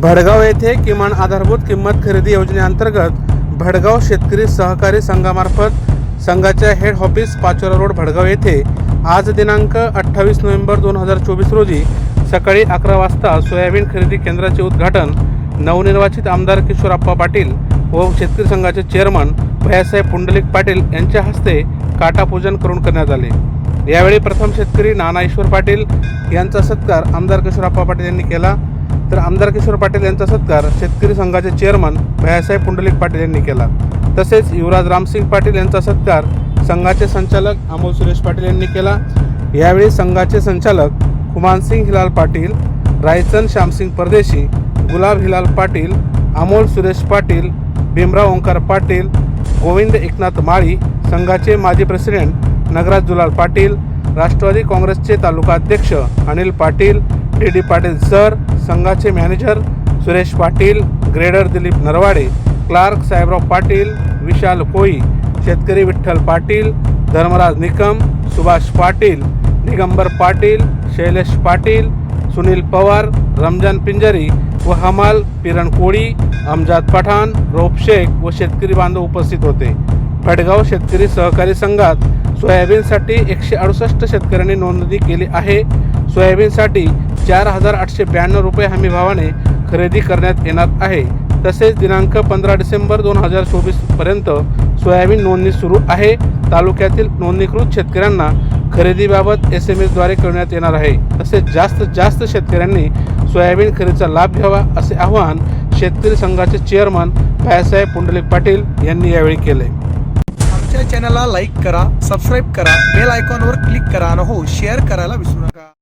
भडगाव येथे किमान आधारभूत किंमत खरेदी योजनेअंतर्गत भडगाव शेतकरी सहकारी संघामार्फत संघाच्या head office Pachora road Bhadgaon येथे आज दिनांक अठ्ठावीस नोव्हेंबर दोन हजार चोवीस रोजी सकाळी अकरा वाजता सोयाबीन खरेदी केंद्राचे उद्घाटन नवनिर्वाचित आमदार किशोरप्पा पाटील व शेतकरी संघाचे चेअरमन भयासाहेब पुंडलिक पाटील यांच्या हस्ते काटापूजन करून करण्यात आले. यावेळी प्रथम शेतकरी नाना ईश्वर पाटील यांचा सत्कार आमदार किशोरप्पा पाटील यांनी केला. तर आमदार किशोर पाटील यांचा सत्कार शेतकरी संघाचे चेअरमन भयासाहेब पुंडलिक पाटील यांनी केला. तसेच युवराज रामसिंग पाटील यांचा सत्कार संघाचे संचालक अमोल सुरेश पाटील यांनी केला. यावेळी संघाचे संचालक कुमानसिंग हिलाल पाटील रायचंद श्यामसिंग परदेशी गुलाब हिलाल पाटील अमोल सुरेश पाटील भीमराव ओंकार पाटील गोविंद एकनाथ माळी संघाचे माजी प्रेसिडेंट नगराज दुलाल पाटील राष्ट्रवादी काँग्रेसचे तालुका अध्यक्ष Anil Patil D D Patil sir संघाचे manager Suresh Patil grader Dilip Narwade clerk Sahebrao Patil Vishal कोई शेतकरी विठ्ठल पाटील धर्मराज निकम सुभाष पाटील निगंबर पाटील शैलेश पाटील सुनील पवार रमजान पिंजरी व हमाल पिरण कोळी अमजाद पठाण रोप शेख व शेतकरी बांधव उपस्थित होते. भडगाव शेतकरी सहकारी संघात सोयाबीनसाठी एकशे अडुसष्ट शेतकऱ्यांनी नोंदणी केली आहे. सोयाबीनसाठी चार हजार आठशे ब्याण्णव रुपये हमी भावाने खरेदी करण्यात येणार आहे. तसेच दिनांक पंधरा डिसेंबर दोन हजार चोवीसपर्यंत सोयाबीन नोंदणी सुरू आहे. तालुक्यातील नोंदणीकृत शेतकऱ्यांना खरेदीबाबत एस एम एसद्वारे करण्यात येणार आहे. तसेच जास्तीत जास्त शेतकऱ्यांनी सोयाबीन खरेदीचा लाभ घ्यावा असे आवाहन शेतकरी संघाचे चेअरमन भायासाहेब पुंडलिक पाटील यांनी यावेळी केले. आमच्या चॅनलला लाईक करा सबस्क्राईब करा बेल आयकॉनवर क्लिक करा आणि हो शेअर करायला विसरू नका.